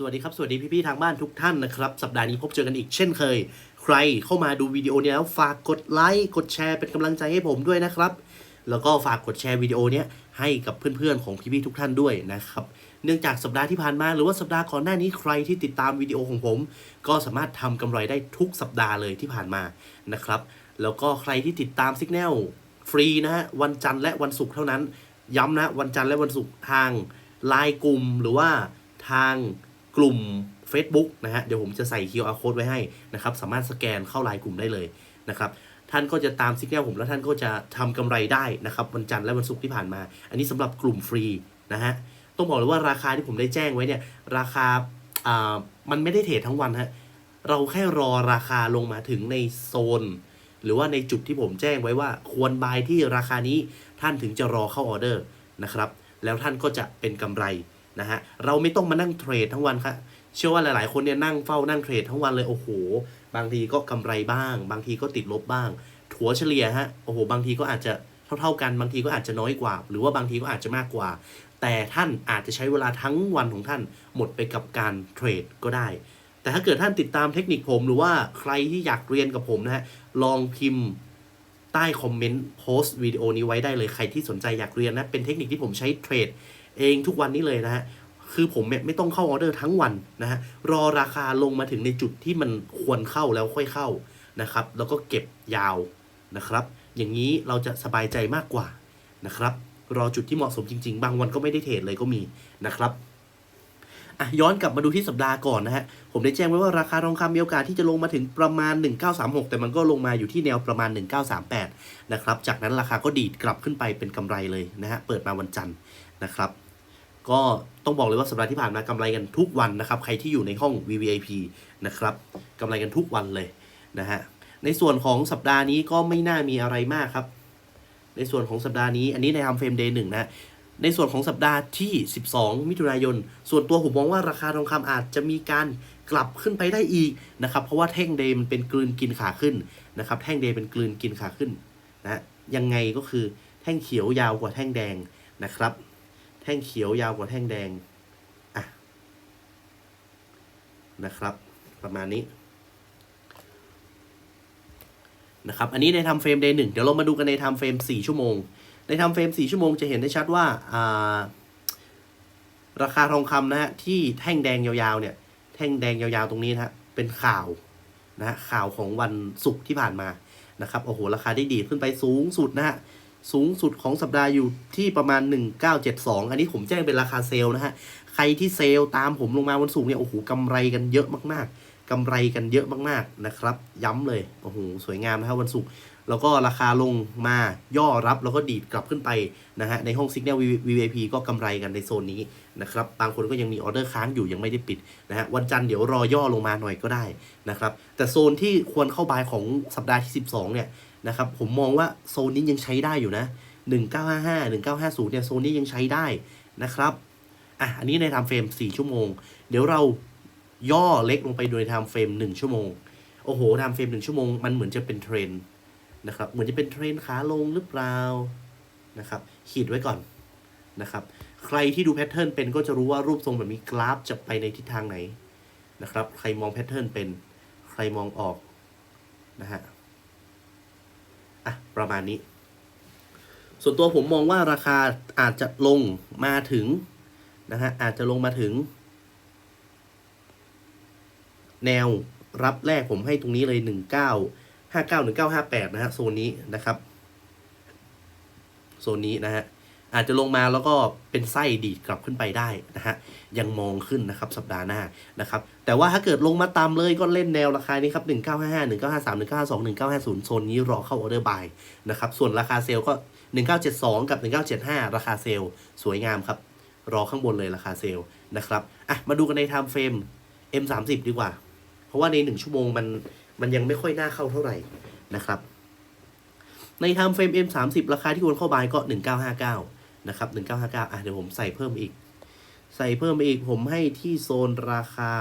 สวัสดีครับ สวัสดีพี่ ๆ ทางบ้านทุกท่านนะครับ สัปดาห์นี้พบเจอกันอีกเช่นเคย ใครเข้ามาดูวิดีโอนี้แล้วฝากกดไลค์กดแชร์เป็นกำลังใจให้ผมด้วยนะครับ แล้วก็ฝากกดแชร์วิดีโอนี้ให้กับเพื่อนๆของพี่ๆทุกท่านด้วยนะครับ เนื่องจากสัปดาห์ที่ผ่านมาหรือว่าสัปดาห์ก่อนหน้านี้ใครที่ติดตามวิดีโอของผม ก็สามารถทำกำไรได้ทุกสัปดาห์เลยที่ผ่านมานะครับ แล้วก็ใครที่ติดตาม Signal ฟรีนะฮะวันจันทร์และวันศุกร์เท่านั้น ย้ำนะวันจันทร์และวันศุกร์ทางไลน์กลุ่มหรือว่าทาง กลุ่ม Facebook นะฮะ เดี๋ยวผมจะใส่ QR code ไว้ให้นะครับ สามารถสแกนเข้าไลน์กลุ่มได้เลยนะครับท่านก็จะตามซิกแนลผมแล้วท่านก็จะทำกำไรได้นะครับวันจันทร์และวันศุกร์ที่ผ่านมา อันนี้สำหรับกลุ่มฟรีนะฮะต้องบอกเลยว่าราคาที่ผมได้แจ้งไว้เนี่ยราคาอ่ามันไม่ได้เทรดทั้งวันฮะเราแค่รอราคาลงมาถึงในโซน หรือว่าในจุดที่ผมแจ้งไว้ว่าควรบายที่ราคานี้ท่านถึงจะรอเข้าออเดอร์นะครับแล้วท่านก็จะเป็นกำไร นะฮะเราไม่ต้องมานั่งเทรดทั้งวันครับเชื่อว่าหลายๆ คนเนี่ยนั่งเฝ้านั่งเทรดทั้งวันเลยโอ้โห บางทีก็กำไรบ้าง บางทีก็ติดลบบ้างถัวเฉลี่ยฮะโอ้โห บางทีก็อาจจะเท่าๆกันบางทีก็อาจจะน้อยกว่า หรือว่าบางทีก็อาจจะมากกว่า แต่ท่านอาจจะใช้เวลาทั้งวันของท่านหมดไปกับการเทรดก็ได้ แต่ถ้าเกิดท่านติดตามเทคนิคผมหรือว่าใครที่อยากเรียนกับผมนะฮะลองพิมพ์ใต้คอมเมนต์โพสต์วิดีโอนี้ไว้ได้เลยใครที่สนใจอยากเรียนนะเป็นเทคนิคที่ผมใช้เทรด เองทุกวันนี้เลยนะฮะคือผมเนี่ยไม่ต้องเข้าออเดอร์ทั้งวันนะฮะรอราคาลงมาถึงในจุดที่มันควรเข้าแล้วค่อยเข้านะครับ แล้วก็เก็บยาวนะครับ อย่างนี้เราจะสบายใจมากกว่านะครับ รอจุดที่เหมาะสมจริง ๆ บางวันก็ไม่ได้เทรดเลยก็มีนะครับอะย้อนกลับมาดูที่สัปดาห์ก่อนนะฮะ ผมได้แจ้งไว้ว่าราคาทองคำมีโอกาสที่จะลงมาถึงประมาณ 1936 แต่มันก็ลงมาอยู่ที่แนวประมาณ 1938 นะครับ จากนั้นราคาก็ดีดกลับขึ้นไปเป็นกำไรเลยนะฮะ เปิดมาวันจันทร์นะครับ ก็ต้องบอกเลยว่าสัปดาห์ที่ผ่านมากำไรกันทุกวันนะครับ ใครที่อยู่ในห้อง VVIP นะครับกำไรกันทุกวันเลยนะฮะ ในส่วนของสัปดาห์นี้ก็ไม่น่ามีอะไรมากครับ ในส่วนของสัปดาห์นี้ อันนี้ในทำเฟรมเดย์หนึ่งนะ ในส่วนของสัปดาห์ที่ 12 มิถุนายน ส่วนตัวผมมองว่าราคาทองคำอาจจะมีการกลับขึ้นไปได้อีกนะครับ เพราะว่าแท่งเดย์มันเป็นกลืนกินขาขึ้นนะครับ แท่งเดย์เป็นกลืนกินขาขึ้นนะ ยังไงก็คือแท่งเขียวยาวกว่าแท่งแดงนะครับ ท่งเขียวยาวกว่าแท่งแดงอะนะครับ ประมาณนี้นะครับอันนี้ในทำเฟรมเดย์หนึ่งเดี๋ยวเรามาดูกันในทำเฟรม 4 ชั่วโมง ในทำเฟรม 4 ชั่วโมงจะเห็นได้ชัดว่าอ่าราคาทองคำนะฮะที่แท่งแดงยาวๆเนี่ยแท่งแดงยาวๆตรงนี้นะฮะเป็นข่าวนะฮะข่าวของวันศุกร์ที่ผ่านมานะครับโอ้โหราคาได้ดีดขึ้นไปสูงสุดนะฮะ สูงสุดของสัปดาห์อยู่ที่ประมาณ 1972 อันนี้ผมแจ้งเป็นราคาเซลล์นะฮะ ใครที่เซลล์ตามผมลงมาวันศุกร์เนี่ยโอ้โหกำไรกันเยอะมากๆกำไรกันเยอะมากๆนะครับ ย้ำเลยโอ้โหสวยงามนะครับวันศุกร์แล้วก็ราคาลงมาย่อรับแล้วก็ดีดกลับขึ้นไปนะฮะในห้อง Signal VVIP ก็กำไรกันในโซนนี้นะครับบางคนก็ยังมีออเดอร์ค้างอยู่ยังไม่ได้ปิดนะฮะวันจันทร์เดี๋ยวรอย่อลงมาหน่อยก็ได้นะครับแต่โซนที่ควรเข้าบายของสัปดาห์ที่ 12 เนี่ย นะครับ ผมมองว่าโซนนี้ยังใช้ได้อยู่นะ 1955 1950 เนี่ยโซนนี้ยังใช้ได้นะครับ อะ อันนี้ในไทม์เฟรม 4 ชั่วโมง เดี๋ยวเราย่อเล็กลงไปโดยไทม์เฟรม 1 ชั่วโมง โอ้โหไทม์เฟรม 1 ชั่วโมง มันเหมือนจะเป็นเทรนนะครับ เหมือนจะเป็นเทรนขาลงหรือเปล่า นะครับ ขีดไว้ก่อนนะครับ ใครที่ดูแพทเทิร์นเป็นก็จะรู้ว่ารูปทรงแบบนี้กราฟจะไปในทิศทางไหนนะครับ ใครมองแพทเทิร์นเป็น ใครมองออกนะฮะ อะประมาณนี้ ส่วนตัวผมมองว่าราคาอาจจะลงมาถึงนะฮะอาจจะลงมาถึง แนวรับแรกผมให้ตรงนี้เลยหนึ่งเก้าห้าเก้าหนึ่งเก้าห้าแปดนะฮะโซนนี้นะครับ โซนนี้นะฮะ อาจจะลงมาแล้วก็เป็นไส้ดีดกลับขึ้นไปได้นะฮะยังมองขึ้นนะครับสัปดาห์หน้านะครับแต่ว่าถ้าเกิดลงมาตามเลยก็เล่นแนวราคานี้ครับหนึ่งเก้าห้าห้าหนึ่งเก้าห้าสามหนึ่งเก้าห้าสองหนึ่งเก้าห้าศูนย์โซนนี้รอเข้าออเดอร์บายนะครับส่วนราคาเซลล์ก็หนึ่งเก้าเจ็ดสองกับหนึ่งเก้าเจ็ดห้าราคาเซลล์สวยงามครับ รอข้างบนเลยราคาเซลล์นะครับอะมาดูกันในไทม์เฟรม M30 ดีกว่า เพราะว่าในหนึ่งชั่วโมงมันมันยังไม่ค่อยน่าเข้าเท่าไหร่นะครับในไทม์เฟรม M30 ราคาที่ควรเข้าบายก็ 1959 นะครับ1959อะเดี๋ยวผมใส่เพิ่มอีก ใส่เพิ่มอีกผมให้ที่โซนราคา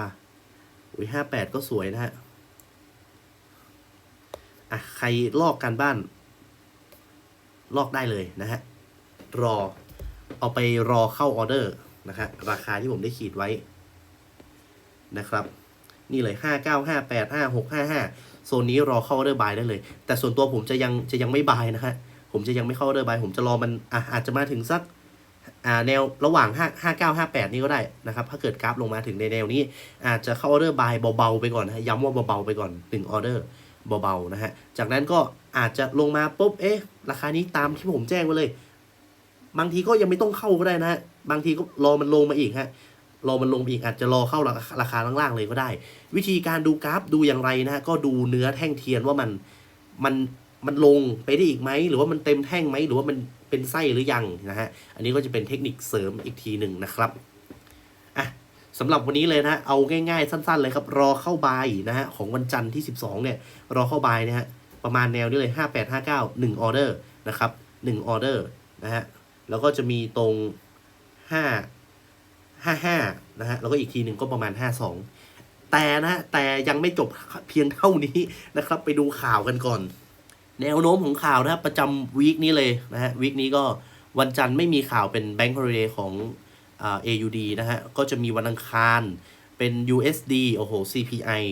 อุ้ย58 ก็สวยนะฮะอะใครลอกการบ้าน ลอกได้เลยนะฮะ รอ เอาไปรอเข้าออเดอร์นะฮะราคาที่ผมได้ขีดไว้นะครับ นี่เลย 5 9 5 8 5 6 5 5 โซนนี้รอเข้าออเดอร์บายได้เลย แต่ส่วนตัวผมจะยังจะยังไม่บายนะฮะ ผมจะยังไม่เข้าออเดอร์บายผมจะรอมันอะอาจจะมาถึงสักอ่าแนวระหว่าง 5 5 9 5 8 นี่ก็ได้นะครับ ถ้าเกิดกราฟลงมาถึงในแนวนี้ อาจจะเข้าออเดอร์บายเบาๆไปก่อนนะย้ำว่าเบาๆไปก่อน1ออเดอร์เบาๆนะฮะ จากนั้นก็อาจจะลงมาปุ๊บ เอ๊ะ ราคานี้ตามที่ผมแจ้งไว้เลย บางทีก็ยังไม่ต้องเข้าก็ได้นะฮะ บางทีก็รอมันลงมาอีกฮะ รอมันลงอีกอาจจะรอเข้าราคาล่างๆเลยก็ได้ วิธีการดูกราฟดูอย่างไรนะฮะ ก็ดูเนื้อแท่งเทียนว่ามันมัน มันลงไปได้อีกไหม หรือว่ามันเต็มแท่งไหม หรือว่ามันเป็นไส้หรือยังนะฮะ อันนี้ก็จะเป็นเทคนิคเสริมอีกทีหนึ่งนะครับอะสำหรับวันนี้เลยนะ เอาง่ายๆ สั้น ๆ เลยครับ รอเข้าบายนะฮะของวันจันทร์ที่ 12 เนี่ย รอเข้าบายนะฮะประมาณแนวนี้เลย 5859 1ออเดอร์นะครับ1ออเดอร์นะฮะแล้วก็จะมีตรง 5 55นะฮะแล้วก็อีกทีหนึ่งก็ประมาณ 52 แต่นะแต่ยังไม่จบเพียงเท่านี้นะครับ ไปดูข่าวกันก่อน แนวโน้มของข่าวนะครับประจำวีคนี้เลยนะฮะวีคนี้ก็วันจันทร์ไม่มีข่าวเป็น Bank Holiday ของเอ่า AUD นะฮะ ก็จะมีวันอังคารเป็น USD โอ้โห CPI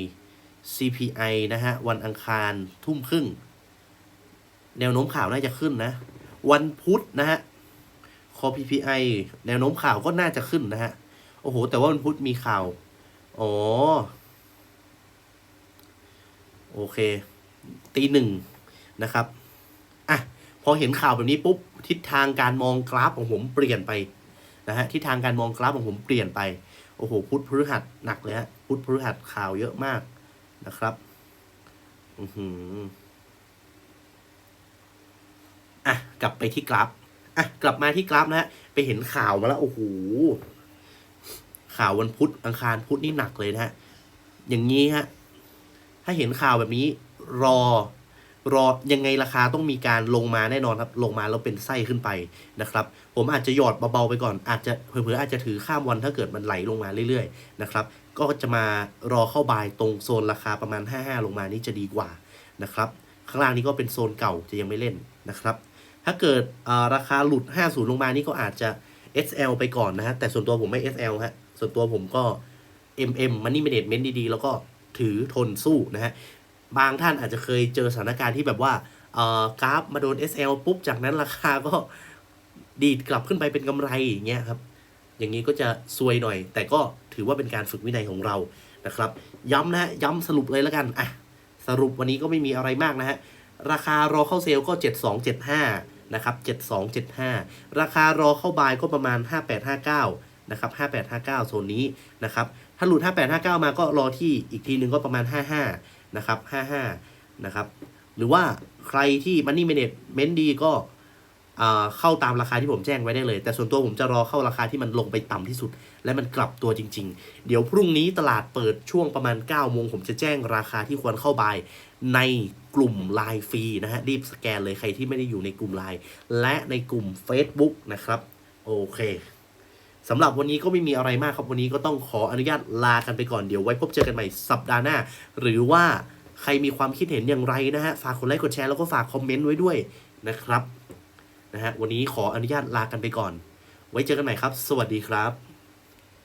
CPI นะฮะ วันอังคารทุ่มครึ่ง แนวโน้มข่าวน่าจะขึ้นนะ วันพุธนะฮะคอ PPI แนวโน้มข่าวก็น่าจะขึ้นนะฮะ โอ้โห แต่ว่าวันพุธมีข่าว อ๋อ โอเค ตีหนึ่ง นะครับอะพอเห็นข่าวแบบนี้ปุ๊บทิศทางการมองกราฟของผมเปลี่ยนไปนะฮะทิศทางการมองกราฟของผมเปลี่ยนไปโอ้โหพุทธพฤหัสหนักเลยฮะพุทธพฤหัสข่าวเยอะมากนะครับอือหืออะกลับไปที่กราฟอะกลับมาที่กราฟนะฮะไปเห็นข่าวมาแล้วโอ้โหข่าววันพุธอังคารพุธนี่หนักเลยนะฮะอย่างนี้ฮะถ้าเห็นข่าวแบบนี้รอ รอยังไงราคาต้องมีการลงมาแน่นอนครับ ลงมาแล้วเป็นไส้ขึ้นไปนะครับ ผมอาจจะหยอดเบาๆไปก่อน อาจจะเผลอๆอาจจะถือข้ามวันถ้าเกิดมันไหลลงมาเรื่อยๆนะครับก็จะมารอเข้าบายตรงโซนราคาประมาณ 55 ลงมานี่จะดีกว่านะครับ ข้างล่างนี้ก็เป็นโซนเก่าจะยังไม่เล่นนะครับ ถ้าเกิดราคาหลุด 50 ลงมานี่ก็อาจจะ SL ไปก่อนนะฮะแต่ส่วนตัวผมไม่ SL ฮะส่วนตัวผมก็ MM Money Management ดีๆ แล้วก็ถือทนสู้นะฮะ บางท่านอาจจะเคยเจอสถานการณ์ที่แบบว่าเอ่อกราฟมาโดน SL ปุ๊บจากนั้นราคาก็ดีดกลับขึ้นไปเป็นกำไรอย่างเงี้ยครับ อย่างนี้ก็จะซวยหน่อย แต่ก็ถือว่าเป็นการฝึกวินัยของเรานะครับ ย้ำนะย้ำสรุปเลยแล้วกันอะสรุปวันนี้ก็ไม่มีอะไรมากนะฮะราคารอเข้าเซลก็ 7275 นะครับ 7275 ราคารอเข้าบายก็ประมาณ 5859 นะครับ 5859 โซนนี้นะครับ ถ้าหลุด 5859 มาก็รอที่อีกทีนึงก็ประมาณ 55 นะครับ 55 นะครับ หรือว่าใครที่ Money Management ดีก็เข้าตามราคาที่ผมแจ้งไว้ได้เลย แต่ส่วนตัวผมจะรอเข้าราคาที่มันลงไปต่ำที่สุด และมันกลับตัวจริง ๆ เดี๋ยวพรุ่งนี้ตลาดเปิดช่วงประมาณ9โมงผมจะแจ้งราคาที่ควรเข้าบายในกลุ่ม Line ฟรีนะฮะรีบสแกนเลยใครที่ไม่ได้อยู่ในกลุ่ม Line และในกลุ่ม Facebook นะครับ โอเค สำหรับวันนี้ก็ไม่มีอะไรมากครับ วันนี้ก็ต้องขออนุญาตลากันไปก่อน เดี๋ยวไว้พบเจอกันใหม่สัปดาห์หน้า หรือว่าใครมีความคิดเห็นอย่างไรนะฮะ ฝากกดไลค์กดแชร์แล้วก็ฝากคอมเมนต์ไว้ด้วยนะครับ นะฮะ วันนี้ขออนุญาตลากันไปก่อน ไว้เจอกันใหม่ครับ สวัสดีครับ